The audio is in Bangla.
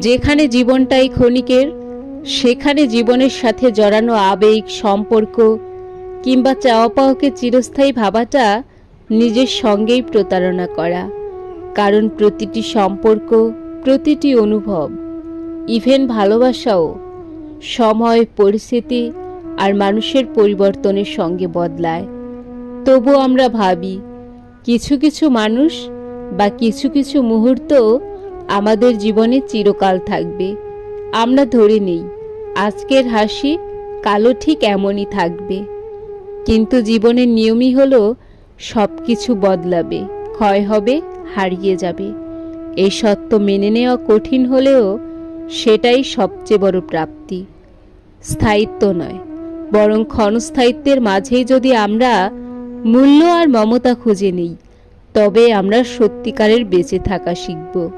যেখানে জীবনটাই ক্ষণিকের, সেখানে জীবনের সাথে জড়ানো আবেগ, সম্পর্ক কিংবা চাওয়া পাওয়াকে চিরস্থায়ী ভাবাটা নিজের সঙ্গেই প্রতারণা করা। কারণ প্রতিটি সম্পর্ক, প্রতিটি অনুভব, ইভেন ভালোবাসাও সময়, পরিস্থিতি আর মানুষের পরিবর্তনের সঙ্গে বদলায়। তবু আমরা ভাবি, কিছু কিছু মানুষ বা কিছু কিছু মুহূর্ত আমাদের জীবনে চিরকাল থাকবে। আমরা ধরে নেই, আজকের হাসি কালো ঠিক এমনই থাকবে। কিন্তু জীবনের নিয়মই হলো সব কিছু বদলাবে, ক্ষয় হবে, হারিয়ে যাবে। এই সত্য মেনে নেওয়া কঠিন হলেও সেটাই সবচেয়ে বড় প্রাপ্তি। স্থায়িত্ব নয়, বরং ক্ষণস্থায়িত্বের মাঝেই যদি আমরা মূল্য আর মমতা খুঁজে নিই, তবে আমরা সত্যিকারের বেঁচে থাকা শিখব।